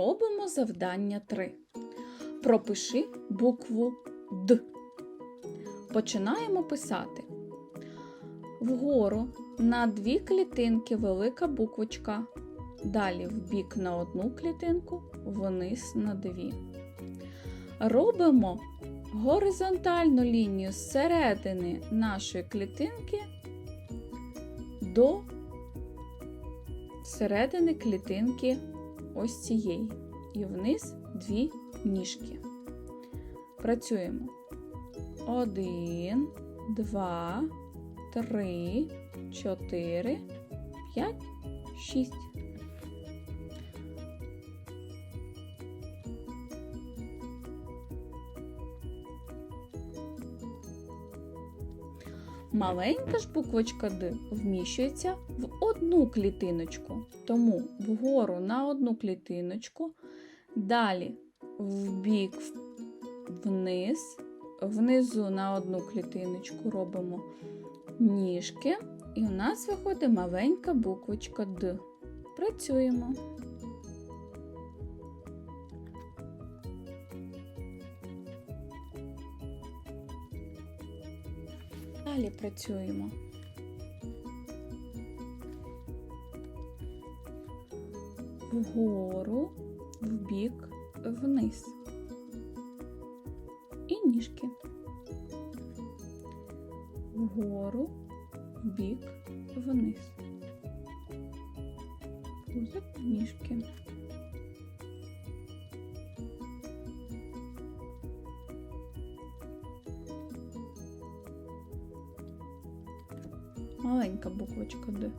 Робимо завдання 3. Пропиши букву Д. Починаємо писати. Вгору на дві клітинки велика буквочка. Далі вбік на одну клітинку, вниз на дві. Робимо горизонтальну лінію з середини нашої клітинки до середини клітинки ось цієї. І вниз дві ніжки. Працюємо. Один, два, три, чотири, п'ять, шість. Маленька ж буквочка Д вміщується в одну клітиночку. Тому вгору на одну клітиночку, далі вбік вниз, внизу на одну клітиночку робимо ніжки, і у нас виходить маленька буквочка Д. Працюємо. Далі працюємо. Вгору, вбік, вниз. І ніжки. Вгору, вбік, вниз. Пузик, ніжки. Маленька буквочка Д.